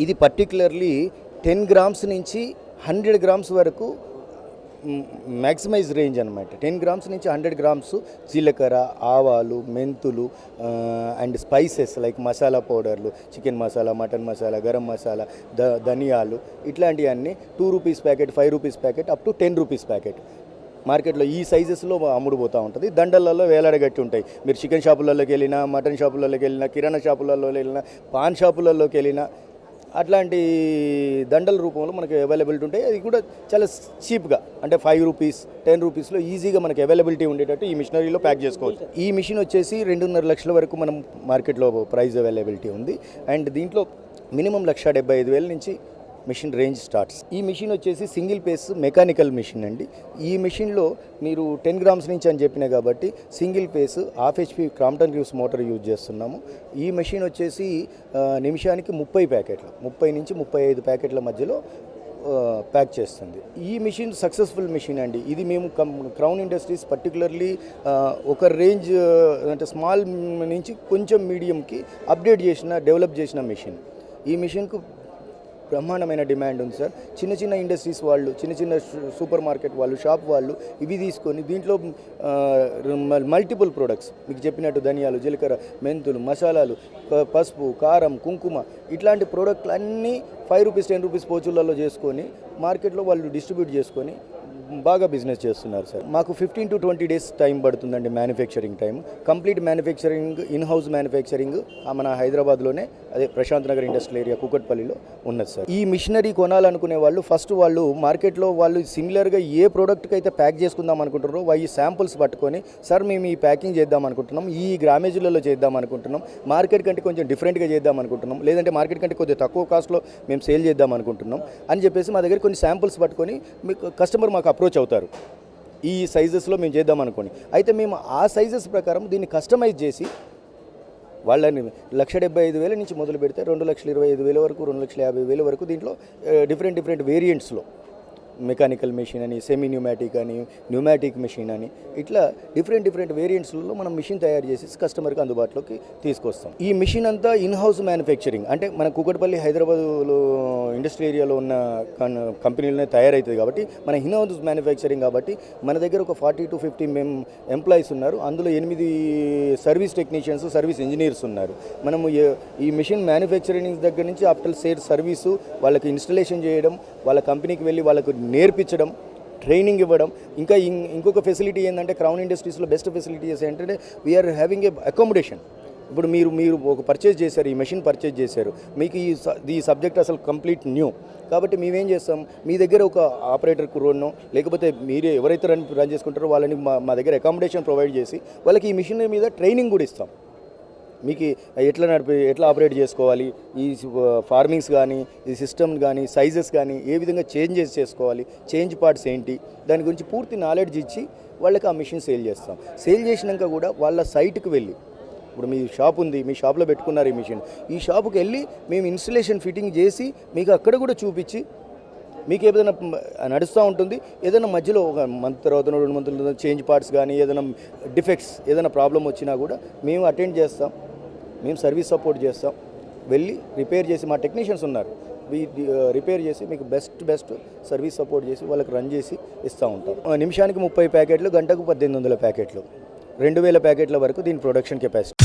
ఇది particularly ten grams నుంచి hundred grams వరకు మ్యాక్సిమైజ్ రేంజ్ అనమాట టెన్ గ్రామ్స్ నుంచి హండ్రెడ్ గ్రామ్స్ జీలకర్ర ఆవాలు మెంతులు అండ్ స్పైసెస్ లైక్ మసాలా పౌడర్లు chicken masala mutton masala garam masala the ధనియాలు ఇట్లాంటివన్నీ two rupees packet five rupees packet up to ten rupees packet మార్కెట్లో ఈ సైజెస్లో అమ్ముడుపోతూ ఉంటుంది. దండలలో వేలాడగట్టి ఉంటాయి. మీరు చికెన్ షాపులలోకి వెళ్ళినా మటన్ షాపులలోకి వెళ్ళినా కిరాణా షాపులలో వెళ్ళినా పాన్ షాపులలోకి వెళ్ళినా అట్లాంటి దండల రూపంలో మనకి అవైలబిలిటీ ఉంటాయి అది కూడా చాలా చీప్గా అంటే ఫైవ్ రూపీస్ టెన్ రూపీస్లో ఈజీగా మనకి అవైలబిలిటీ ఉండేటట్టు ఈ మిషనరీలో ప్యాక్ చేసుకోవచ్చు. ఈ మిషన్ వచ్చేసి రెండున్నర లక్షల వరకు మనం మార్కెట్లో ప్రైస్ అవైలబిలిటీ ఉంది. అండ్ దీంట్లో మినిమం లక్ష డెబ్బై ఐదు వేల నుంచి మిషన్ రేంజ్ స్టార్ట్స్. ఈ మిషన్ వచ్చేసి సింగిల్ పేస్ మెకానికల్ మిషన్ అండి. ఈ మిషన్లో మీరు టెన్ గ్రామ్స్ నుంచి అని చెప్పిన కాబట్టి single phase half HP Crompton Greaves motor use చేస్తున్నాము. ఈ మిషన్ వచ్చేసి నిమిషానికి ముప్పై ప్యాకెట్లు ముప్పై నుంచి ముప్పై ఐదు ప్యాకెట్ల మధ్యలో ప్యాక్ చేస్తుంది. ఈ మిషన్ సక్సెస్ఫుల్ మిషన్ అండి. ఇది మేము కం క్రౌన్ ఇండస్ట్రీస్ పర్టికులర్లీ ఒక రేంజ్ అంటే స్మాల్ నుంచి కొంచెం మీడియంకి అప్డేట్ చేసిన డెవలప్ చేసిన మిషన్. ఈ మిషన్కు బ్రహ్మాండమైన డిమాండ్ ఉంది సార్. చిన్న చిన్న ఇండస్ట్రీస్ వాళ్ళు చిన్న చిన్న సూపర్ మార్కెట్ వాళ్ళు షాప్ వాళ్ళు ఇవి తీసుకొని దీంట్లో మల్టిపుల్ ప్రొడక్ట్స్ మీకు చెప్పినట్టు ధనియాలు జీలకర్ర మెంతులు మసాలాలు పసుపు కారం కుంకుమ ఇట్లాంటి ప్రోడక్ట్లు అన్నీ ఫైవ్ రూపీస్ టెన్ రూపీస్ పోచులలో చేసుకొని మార్కెట్లో వాళ్ళు డిస్ట్రిబ్యూట్ చేసుకొని బాగా బిజినెస్ చేస్తున్నారు సార్ మాకు fifteen to twenty days time పడుతుందండి manufacturing time complete manufacturing in house manufacturing మన హైదరాబాద్లోనే అదే ప్రశాంత్ నగర్ ఇండస్ట్రియల్ ఏరియా కుకట్పల్లిలో ఉన్నది సార్ ఈ మిషనరీ కొనాలనుకునే వాళ్ళు ఫస్ట్ వాళ్ళు మార్కెట్లో వాళ్ళు సిమిలర్గా ఏ ప్రోడక్ట్కి అయితే ప్యాక్ చేసుకుందాం అనుకుంటారో ఈ శాంపుల్స్ పట్టుకొని సార్ మేము ఈ ప్యాకింగ్ చేద్దాం అనుకుంటున్నాం ఈ గ్రామేజ్లలో చేద్దాం అనుకుంటున్నాం మార్కెట్ కంటే కొంచెం డిఫరెంట్గా చేద్దాం అనుకుంటున్నాం లేదంటే మార్కెట్ కంటే కొద్దిగా తక్కువ కాస్ట్లో మేము సేల్ చేద్దాం అనుకుంటున్నాం అని చెప్పేసి మా దగ్గర కొన్ని శాంపుల్స్ పట్టుకొని మీకు కస్టమర్ మాకు అప్రోచ్ అవుతారు. ఈ సైజెస్లో మేము చేద్దాం అనుకోండి. అయితే మేము ఆ సైజెస్ ప్రకారం దీన్ని కస్టమైజ్ చేసి వాళ్ళని లక్ష డెబ్బై ఐదు వేల నుంచి మొదలు పెడితే రెండు లక్షల ఇరవై ఐదు వేల వరకు రెండు లక్షల యాభై వేల వరకు దీంట్లో డిఫరెంట్ డిఫరెంట్ వేరియంట్స్లో మెకానికల్ మెషిన్ అని సెమీ న్యూమాటిక్ అని న్యూమాటిక్ మెషిన్ అని ఇట్లా డిఫరెంట్ డిఫరెంట్ వేరియంట్స్లలో మనం మిషన్ తయారు చేసి కస్టమర్కి అందుబాటులోకి తీసుకొస్తాం. ఈ మిషన్ అంతా ఇన్ హౌస్ మ్యానుఫ్యాక్చరింగ్ అంటే మన కుకట్పల్లి హైదరాబాద్లో ఇండస్ట్రీ ఏరియాలో ఉన్న కన్- కంపెనీలోనే తయారవుతుంది కాబట్టి మన ఇన్ హౌస్ మ్యానుఫ్యాక్చరింగ్ కాబట్టి మన దగ్గర ఒక forty to fifty men employees ఉన్నారు. అందులో ఎనిమిది సర్వీస్ టెక్నీషియన్స్ సర్వీస్ ఇంజనీర్స్ ఉన్నారు. మనము ఈ మిషన్ మ్యానుఫ్యాక్చరింగ్ దగ్గర నుంచి ఆఫ్టర్ సేల్ సర్వీసు వాళ్ళకి ఇన్స్టలేషన్ చేయడం వాళ్ళ కంపెనీకి వెళ్ళి వాళ్ళకు నేర్పించడం ట్రైనింగ్ ఇవ్వడం. ఇంకా ఇంకొక ఫెసిలిటీ ఏంటంటే క్రౌన్ ఇండస్ట్రీస్లో బెస్ట్ ఫెసిలిటీస్ ఏంటంటే వీఆర్ హ్యావింగ్ ఏ అకామిడేషన్ ఇప్పుడు మీరు మీరు ఒక పర్చేజ్ చేశారు ఈ మెషిన్ పర్చేజ్ చేశారు. మీకు ఈ ఈ సబ్జెక్ట్ అసలు కంప్లీట్ న్యూ కాబట్టి మేమేం చేస్తాం మీ దగ్గర ఒక ఆపరేటర్ కురోడ్నో లేకపోతే మీరే ఎవరైతే రన్ రన్ చేసుకుంటారో వాళ్ళని మా మా దగ్గర అకామిడేషన్ ప్రొవైడ్ చేసి వాళ్ళకి ఈ మిషన్ మీద ట్రైనింగ్ కూడా ఇస్తాం. మీకు ఎట్లా నడిపి ఎట్లా ఆపరేట్ చేసుకోవాలి? ఈ ఫార్మింగ్స్ కానీ ఈ సిస్టమ్ కానీ సైజెస్ కానీ ఏ విధంగా చేంజెస్ చేసుకోవాలి? చేంజ్ పార్ట్స్ ఏంటి? దాని గురించి పూర్తి నాలెడ్జ్ ఇచ్చి వాళ్ళకి ఆ మిషన్ సేల్ చేస్తాం. సేల్ చేసినాక కూడా వాళ్ళ సైట్కి వెళ్ళి ఇప్పుడు మీ షాప్ ఉంది మీ షాప్లో పెట్టుకున్నారు ఈ మిషన్ ఈ షాప్కి వెళ్ళి మేము ఇన్స్టలేషన్ ఫిట్టింగ్ చేసి మీకు అక్కడ కూడా చూపించి మీకు ఏదైనా నడుస్తూ ఉంటుంది. ఏదైనా మధ్యలో ఒక మంత్ తర్వాత రెండు మంత్ల చేంజ్ పార్ట్స్ కానీ ఏదైనా డిఫెక్ట్స్ ఏదైనా ప్రాబ్లం వచ్చినా కూడా మేము అటెండ్ చేస్తాం. మేము సర్వీస్ సపోర్ట్ చేస్తాం. వెళ్ళి రిపేర్ చేసి మా టెక్నీషియన్స్ ఉన్నారు. రిపేర్ చేసి మీకు బెస్ట్ బెస్ట్ సర్వీస్ సపోర్ట్ చేసి వాళ్ళకి రన్ చేసి ఇస్తూ ఉంటాం. ఆ, నిమిషానికి ముప్పై ప్యాకెట్లు గంటకు పద్దెనిమిది వందల ప్యాకెట్లు. రెండు వేల ప్యాకెట్ల వరకు దీని ప్రొడక్షన్ కెపాసిటీ.